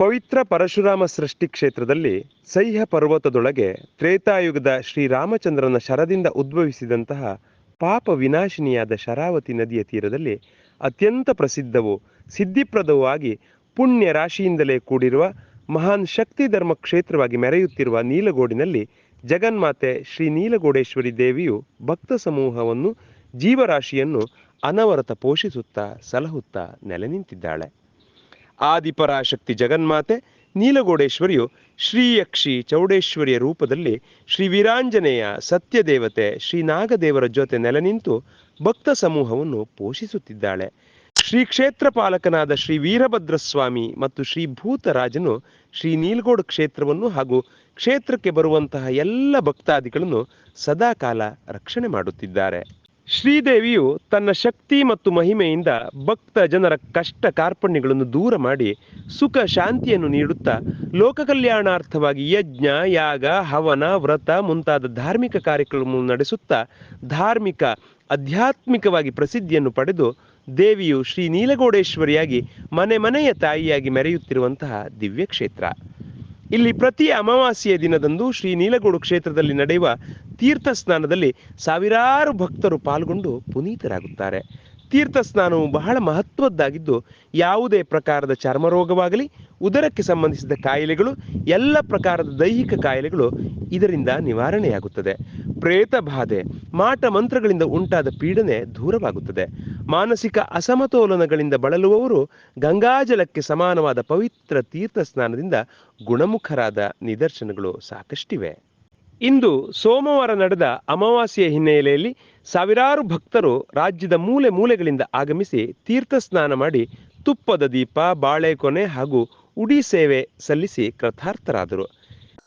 ಪವಿತ್ರ ಪರಶುರಾಮ ಸೃಷ್ಟಿ ಕ್ಷೇತ್ರದಲ್ಲಿ ಸಹ್ಯ ಪರ್ವತದೊಳಗೆ ತ್ರೇತಾಯುಗದ ಶ್ರೀರಾಮಚಂದ್ರನ ಶರದಿಂದ ಉದ್ಭವಿಸಿದಂತಹ ಪಾಪ ವಿನಾಶಿನಿಯಾದ ಶರಾವತಿ ನದಿಯ ತೀರದಲ್ಲಿ ಅತ್ಯಂತ ಪ್ರಸಿದ್ಧವೂ ಸಿದ್ಧಿಪ್ರದವೂ ಆಗಿ ಪುಣ್ಯ ರಾಶಿಯಿಂದಲೇ ಕೂಡಿರುವ ಮಹಾನ್ ಶಕ್ತಿ ಧರ್ಮ ಕ್ಷೇತ್ರವಾಗಿ ಮೆರೆಯುತ್ತಿರುವ ನೀಲಗೋಡಿನಲ್ಲಿ ಜಗನ್ಮಾತೆ ಶ್ರೀ ನೀಲಗೋಡೇಶ್ವರಿ ದೇವಿಯು ಭಕ್ತ ಸಮೂಹವನ್ನು ಜೀವರಾಶಿಯನ್ನು ಅನವರತ ಪೋಷಿಸುತ್ತಾ, ಸಲಹುತ್ತಾ ನೆಲೆ ನಿಂತಿದ್ದಾಳೆ. ಆದಿಪರಾಶಕ್ತಿ ಜಗನ್ಮಾತೆ ನೀಲಗೋಡೇಶ್ವರಿಯು ಶ್ರೀಯಕ್ಷಿ ಚೌಡೇಶ್ವರಿಯ ರೂಪದಲ್ಲಿ ಶ್ರೀ ವೀರಾಂಜನೇಯ ಸತ್ಯದೇವತೆ ಶ್ರೀ ನಾಗದೇವರ ಜೊತೆ ನೆಲೆ ನಿಂತು ಭಕ್ತ ಸಮೂಹವನ್ನು ಪೋಷಿಸುತ್ತಿದ್ದಾಳೆ. ಶ್ರೀ ಕ್ಷೇತ್ರ ಪಾಲಕನಾದ ಶ್ರೀ ವೀರಭದ್ರಸ್ವಾಮಿ ಮತ್ತು ಶ್ರೀ ಭೂತರಾಜನು ಶ್ರೀ ನೀಲ್ಗೋಡ್ ಕ್ಷೇತ್ರವನ್ನು ಹಾಗೂ ಕ್ಷೇತ್ರಕ್ಕೆ ಬರುವಂತಹ ಎಲ್ಲ ಭಕ್ತಾದಿಗಳನ್ನು ಸದಾಕಾಲ ರಕ್ಷಣೆ ಮಾಡುತ್ತಿದ್ದಾರೆ. ಶ್ರೀದೇವಿಯು ತನ್ನ ಶಕ್ತಿ ಮತ್ತು ಮಹಿಮೆಯಿಂದ ಭಕ್ತ ಜನರ ಕಷ್ಟ ಕಾರ್ಪಣ್ಯಗಳನ್ನು ದೂರ ಮಾಡಿ ಸುಖ ಶಾಂತಿಯನ್ನು ನೀಡುತ್ತಾ ಲೋಕ ಕಲ್ಯಾಣಾರ್ಥವಾಗಿ ಯಜ್ಞ, ಯಾಗ, ಹವನ, ವ್ರತ ಮುಂತಾದ ಧಾರ್ಮಿಕ ಕಾರ್ಯಕ್ರಮವನ್ನು ನಡೆಸುತ್ತಾ ಧಾರ್ಮಿಕ, ಆಧ್ಯಾತ್ಮಿಕವಾಗಿ ಪ್ರಸಿದ್ಧಿಯನ್ನು ಪಡೆದು ದೇವಿಯು ಶ್ರೀ ನೀಲಗೋಡೇಶ್ವರಿಯಾಗಿ ಮನೆ ಮನೆಯ ತಾಯಿಯಾಗಿ ಮೆರೆಯುತ್ತಿರುವಂತಹ ದಿವ್ಯ ಕ್ಷೇತ್ರ ಇಲ್ಲಿ ಪ್ರತಿ ಅಮಾವಾಸ್ಯೆಯ ದಿನದಂದು ಶ್ರೀ ನೀಲಗೋಡು ಕ್ಷೇತ್ರದಲ್ಲಿ ನಡೆಯುವ ತೀರ್ಥ ಸ್ನಾನದಲ್ಲಿ ಸಾವಿರಾರು ಭಕ್ತರು ಪಾಲ್ಗೊಂಡು ಪುನೀತರಾಗುತ್ತಾರೆ. ತೀರ್ಥ ಸ್ನಾನವು ಬಹಳ ಮಹತ್ವದ್ದಾಗಿದ್ದು, ಯಾವುದೇ ಪ್ರಕಾರದ ಚರ್ಮರೋಗವಾಗಲಿ, ಉದರಕ್ಕೆ ಸಂಬಂಧಿಸಿದ ಕಾಯಿಲೆಗಳು, ಎಲ್ಲ ಪ್ರಕಾರದ ದೈಹಿಕ ಕಾಯಿಲೆಗಳು ಇದರಿಂದ ನಿವಾರಣೆಯಾಗುತ್ತದೆ. ಪ್ರೇತ ಬಾಧೆ ಮಾಟ ಮಂತ್ರಗಳಿಂದ ಉಂಟಾದ ಪೀಡನೆ ದೂರವಾಗುತ್ತದೆ. ಮಾನಸಿಕ ಅಸಮತೋಲನಗಳಿಂದ ಬಳಲುವವರು ಗಂಗಾಜಲಕ್ಕೆ ಸಮಾನವಾದ ಪವಿತ್ರ ತೀರ್ಥ ಸ್ನಾನದಿಂದ ಗುಣಮುಖರಾದ ನಿದರ್ಶನಗಳು ಸಾಕಷ್ಟಿವೆ. ಇಂದು ಸೋಮವಾರ ನಡೆದ ಅಮಾವಾಸ್ಯೆಯ ಹಿನ್ನೆಲೆಯಲ್ಲಿ ಸಾವಿರಾರು ಭಕ್ತರು ರಾಜ್ಯದ ಮೂಲೆ ಮೂಲೆಗಳಿಂದ ಆಗಮಿಸಿ ತೀರ್ಥ ಸ್ನಾನ ಮಾಡಿ ತುಪ್ಪದ ದೀಪ ಬಾಳೆಕೊನೆ ಹಾಗೂ ಉಡಿ ಸೇವೆ ಸಲ್ಲಿಸಿ ಕೃತಾರ್ಥರಾದರು.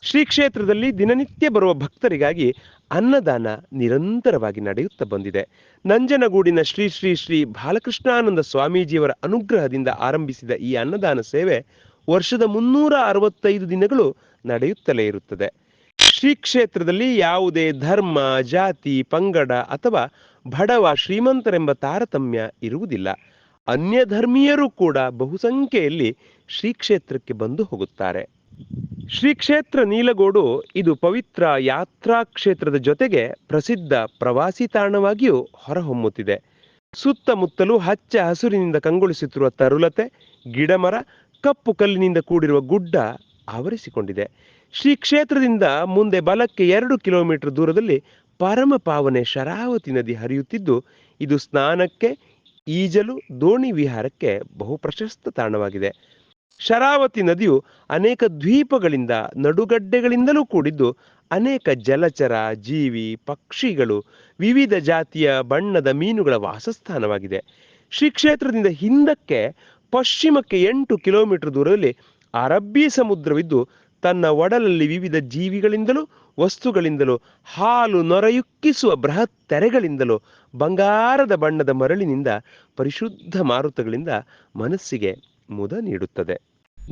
ಶ್ರೀ ಕ್ಷೇತ್ರದಲ್ಲಿ ದಿನನಿತ್ಯ ಬರುವ ಭಕ್ತರಿಗಾಗಿ ಅನ್ನದಾನ ನಿರಂತರವಾಗಿ ನಡೆಯುತ್ತಾ ಬಂದಿದೆ. ನಂಜನಗೂಡಿನ ಶ್ರೀ ಶ್ರೀ ಶ್ರೀ ಬಾಲಕೃಷ್ಣಾನಂದ ಸ್ವಾಮೀಜಿಯವರ ಅನುಗ್ರಹದಿಂದ ಆರಂಭಿಸಿದ ಈ ಅನ್ನದಾನ ಸೇವೆ ವರ್ಷದ ಮುನ್ನೂರ ಅರವತ್ತೈದು ದಿನಗಳು ನಡೆಯುತ್ತಲೇ ಇರುತ್ತದೆ. ಶ್ರೀ ಕ್ಷೇತ್ರದಲ್ಲಿ ಯಾವುದೇ ಧರ್ಮ, ಜಾತಿ, ಪಂಗಡ ಅಥವಾ ಬಡವ ಶ್ರೀಮಂತರೆಂಬ ತಾರತಮ್ಯ ಇರುವುದಿಲ್ಲ. ಅನ್ಯ ಧರ್ಮೀಯರು ಕೂಡ ಬಹುಸಂಖ್ಯೆಯಲ್ಲಿ ಶ್ರೀ ಕ್ಷೇತ್ರಕ್ಕೆ ಬಂದು ಹೋಗುತ್ತಾರೆ. ಶ್ರೀ ಕ್ಷೇತ್ರ ನೀಲಗೋಡು, ಇದು ಪವಿತ್ರ ಯಾತ್ರಾ ಕ್ಷೇತ್ರದ ಜೊತೆಗೆ ಪ್ರಸಿದ್ಧ ಪ್ರವಾಸಿ ತಾಣವಾಗಿಯೂ ಹೊರಹೊಮ್ಮುತ್ತಿದೆ. ಸುತ್ತಮುತ್ತಲೂ ಹಚ್ಚ ಹಸುರಿನಿಂದ ಕಂಗೊಳಿಸುತ್ತಿರುವ ತರುಲತೆ, ಗಿಡಮರ, ಕಪ್ಪು ಕಲ್ಲಿನಿಂದ ಕೂಡಿರುವ ಗುಡ್ಡ ಆವರಿಸಿಕೊಂಡಿದೆ. ಶ್ರೀ ಕ್ಷೇತ್ರದಿಂದ ಮುಂದೆ ಬಲಕ್ಕೆ ಎರಡು ಕಿಲೋಮೀಟರ್ ದೂರದಲ್ಲಿ ಪರಮ ಪಾವನೆ ಶರಾವತಿ ನದಿ ಹರಿಯುತ್ತಿದ್ದು, ಇದು ಸ್ನಾನಕ್ಕೆ, ಈಜಲು, ದೋಣಿ ವಿಹಾರಕ್ಕೆ ಬಹು ಪ್ರಶಸ್ತ ತಾಣವಾಗಿದೆ. ಶರಾವತಿ ನದಿಯು ಅನೇಕ ದ್ವೀಪಗಳಿಂದ ನಡುಗಡ್ಡೆಗಳಿಂದಲೂ ಕೂಡಿದ್ದು ಅನೇಕ ಜಲಚರ, ಜೀವಿ, ಪಕ್ಷಿಗಳು ವಿವಿಧ ಜಾತಿಯ ಬಣ್ಣದ ಮೀನುಗಳ ವಾಸಸ್ಥಾನವಾಗಿದೆ. ಶ್ರೀ ಕ್ಷೇತ್ರದಿಂದ ಹಿಂದಕ್ಕೆ ಪಶ್ಚಿಮಕ್ಕೆ ಎಂಟು ಕಿಲೋಮೀಟರ್ ದೂರದಲ್ಲಿ ಅರಬ್ಬಿ ಸಮುದ್ರವಿದ್ದು, ತನ್ನ ಒಡಲಲ್ಲಿ ವಿವಿಧ ಜೀವಿಗಳಿಂದಲೂ, ವಸ್ತುಗಳಿಂದಲೂ, ಹಾಲು ನೊರೆಯುಕ್ಕಿಸುವ ಬೃಹತ್ ತೆರೆಗಳಿಂದಲೂ, ಬಂಗಾರದ ಬಣ್ಣದ ಮರಳಿನಿಂದ ಪರಿಶುದ್ಧ ಮಾರುತಗಳಿಂದ ಮನಸ್ಸಿಗೆ ಮುದ ನೀಡುತ್ತದೆ.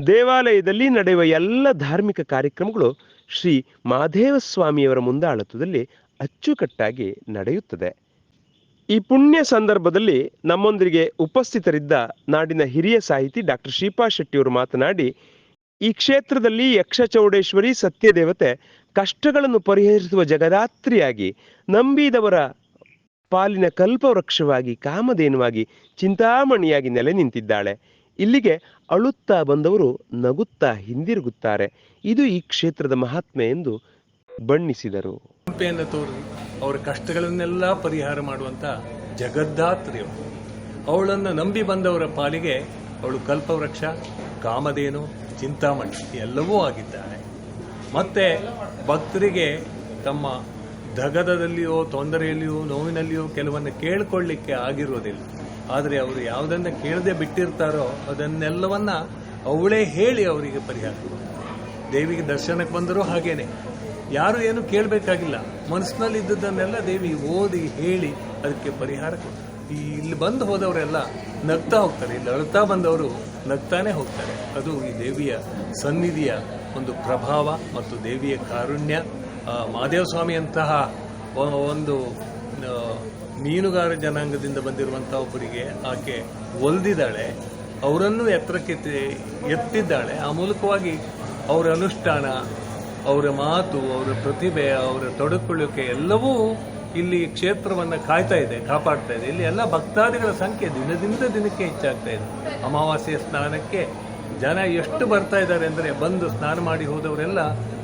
ದೇವಾಲಯದಲ್ಲಿ ನಡೆಯುವ ಎಲ್ಲ ಧಾರ್ಮಿಕ ಕಾರ್ಯಕ್ರಮಗಳು ಶ್ರೀ ಮಾದೇವ ಸ್ವಾಮಿಯವರ ಮುಂದಾಳತ್ವದಲ್ಲಿ ಅಚ್ಚುಕಟ್ಟಾಗಿ ನಡೆಯುತ್ತದೆ. ಈ ಪುಣ್ಯ ಸಂದರ್ಭದಲ್ಲಿ ನಮ್ಮೊಂದಿಗೆ ಉಪಸ್ಥಿತರಿದ್ದ ನಾಡಿನ ಹಿರಿಯ ಸಾಹಿತಿ ಡಾಕ್ಟರ್ ಶ್ರೀಪಾ ಶೆಟ್ಟಿಯವರು ಮಾತನಾಡಿ, ಈ ಕ್ಷೇತ್ರದಲ್ಲಿ ಯಕ್ಷ ಚೌಡೇಶ್ವರಿ ಸತ್ಯದೇವತೆ ಕಷ್ಟಗಳನ್ನು ಪರಿಹರಿಸುವ ಜಗದಾತ್ರಿಯಾಗಿ, ನಂಬಿದವರ ಪಾಲಿನ ಕಲ್ಪವೃಕ್ಷವಾಗಿ, ಕಾಮಧೇನುವಾಗಿ, ಚಿಂತಾಮಣಿಯಾಗಿ ನೆಲೆ ನಿಂತಿದ್ದಾಳೆ. ಇಲ್ಲಿಗೆ ಅಳುತ್ತಾ ಬಂದವರು ನಗುತ್ತಾ ಹಿಂದಿರುಗುತ್ತಾರೆ. ಇದು ಈ ಕ್ಷೇತ್ರದ ಮಹಾತ್ಮೆ ಎಂದು ಬಣ್ಣಿಸಿದರು. ತೋರಿ ಅವರ ಕಷ್ಟಗಳನ್ನೆಲ್ಲ ಪರಿಹಾರ ಮಾಡುವಂತ ಜಗದ್ದಾತ್ರಿ ಅವಳು ಅವಳನ್ನು ನಂಬಿ ಬಂದವರ ಪಾಲಿಗೆ ಅವಳು ಕಲ್ಪವೃಕ್ಷ, ಕಾಮಧೇನು, ಚಿಂತಾಮಣಿ ಎಲ್ಲವೂ ಆಗಿದ್ದಾಳೆ. ಮತ್ತೆ ಭಕ್ತರಿಗೆ ತಮ್ಮ ದಗದದಲ್ಲಿಯೋ, ತೊಂದರೆಯಲ್ಲಿಯೋ, ನೋವಿನಲ್ಲಿಯೋ ಕೆಲವನ್ನು ಕೇಳ್ಕೊಳ್ಳಿಕ್ಕೆ ಆಗಿರೋದಿಲ್ಲ. ಆದರೆ ಅವರು ಯಾವುದನ್ನ ಕೇಳದೆ ಬಿಟ್ಟಿರ್ತಾರೋ ಅದನ್ನೆಲ್ಲವನ್ನ ಅವಳೇ ಹೇಳಿ ಅವರಿಗೆ ಪರಿಹಾರ. ದೇವಿಗೆ ದರ್ಶನಕ್ಕೆ ಬಂದರೂ ಹಾಗೇನೆ. ಯಾರು ಏನು ಕೇಳಬೇಕಾಗಿಲ್ಲ. ಮನಸ್ಸಿನಲ್ಲಿ ಇದ್ದದ್ದನ್ನೆಲ್ಲ ದೇವಿ ಓದಿ ಹೇಳಿ ಅದಕ್ಕೆ ಪರಿಹಾರ ಕೊಡ್ತಾರೆ ಇಲ್ಲಿ ಬಂದು ಹೋದವರೆಲ್ಲ ನಗ್ತಾ ಹೋಗ್ತಾರೆ. ಇಲ್ಲಿ ಅಳ್ತಾ ಬಂದವರು ನಗ್ತಾನೆ ಹೋಗ್ತಾರೆ. ಅದು ಈ ದೇವಿಯ ಸನ್ನಿಧಿಯ ಒಂದು ಪ್ರಭಾವ ಮತ್ತು ದೇವಿಯ ಕಾರುಣ್ಯ. ಮಹಾದೇವ ಸ್ವಾಮಿಯಂತಹ ಒಂದು ಮೀನುಗಾರ ಜನಾಂಗದಿಂದ ಬಂದಿರುವಂಥ ಒಬ್ಬರಿಗೆ ಆಕೆ ಒಲ್ದಿದ್ದಾಳೆ, ಅವರನ್ನು ಎತ್ತರಕ್ಕೆ ಎತ್ತಿದ್ದಾಳೆ. ಆ ಮೂಲಕವಾಗಿ ಅವರ ಅನುಷ್ಠಾನ, ಅವರ ಮಾತು, ಅವರ ಪ್ರತಿಭೆ, ಅವರ ತೊಡಕೊಳ್ಳಿಕೆ ಎಲ್ಲವೂ ಇಲ್ಲಿ ಕ್ಷೇತ್ರವನ್ನು ಕಾಯ್ತಾ ಇದೆ, ಕಾಪಾಡ್ತಾ ಇದೆ. ಇಲ್ಲಿ ಎಲ್ಲ ಭಕ್ತಾದಿಗಳ ಸಂಖ್ಯೆ ದಿನದಿಂದ ದಿನಕ್ಕೆ ಹೆಚ್ಚಾಗ್ತಾ ಇದೆ. ಅಮಾವಾಸ್ಯೆಯ ಸ್ನಾನಕ್ಕೆ ಜನ ಎಷ್ಟು ಬರ್ತಾ ಇದ್ದಾರೆ ಅಂದರೆ ಬಂದು ಸ್ನಾನ ಮಾಡಿ ಹೋದವರೆಲ್ಲ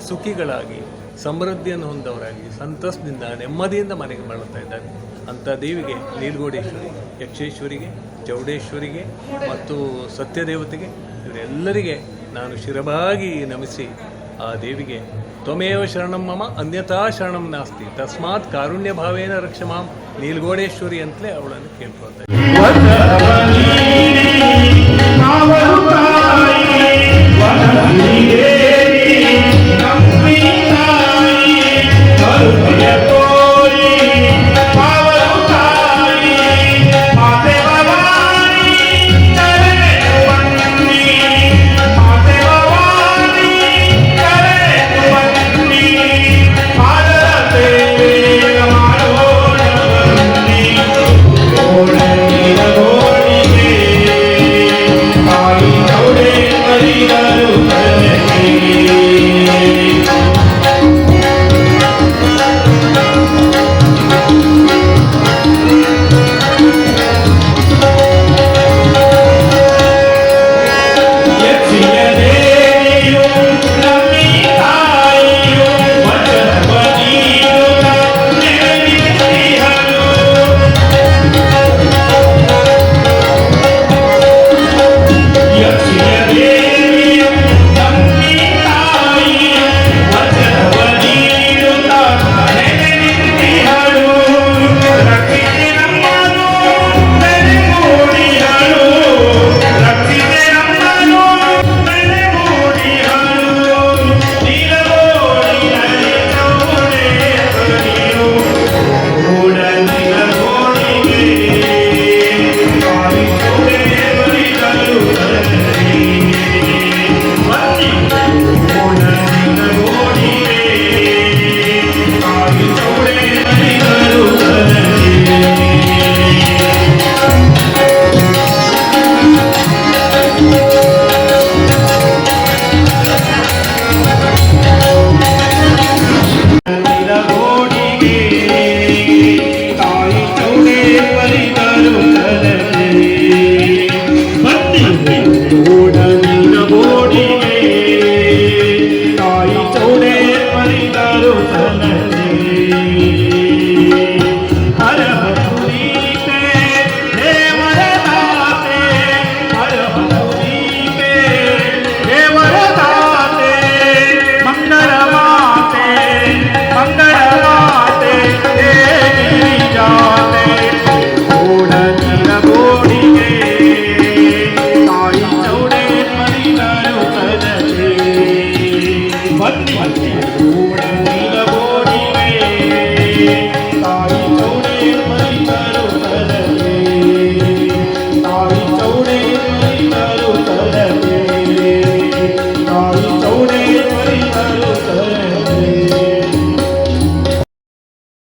ಸುಖಿಗಳಾಗಿ, ಸಮೃದ್ಧಿಯನ್ನು ಹೊಂದವರಾಗಿ, ಸಂತಸದಿಂದ, ನೆಮ್ಮದಿಯಿಂದ ಮನೆಗೆ ಮರಳುತ್ತಾ ಇದ್ದಾರೆ. ಅಂಥ ದೇವಿಗೆ ನೀಲ್ಗೋಡೇಶ್ವರಿ ಯಕ್ಷೇಶ್ವರಿಗೆ, ಚೌಡೇಶ್ವರಿಗೆ ಮತ್ತು ಸತ್ಯದೇವತೆಗೆ ಇವರೆಲ್ಲರಿಗೆ ನಾನು ಶಿರಭಾಗಿ ನಮಿಸಿ ಆ ದೇವಿಗೆ, ತ್ವಮೇವ ಶರಣಂ ಮಮ, ಅನ್ಯಥಾ ಶರಣಂ ನಾಸ್ತಿ ತಸ್ಮಾತ್ ಕಾರುಣ್ಯ ಭಾವೇನ ರಕ್ಷ ಮಾಂ, ನೀಲ್ಗೋಡೇಶ್ವರಿ ಅಂತಲೇ ಅವಳನ್ನು ಕೇಳ್ಕೊಳ್ತಾ. Amen.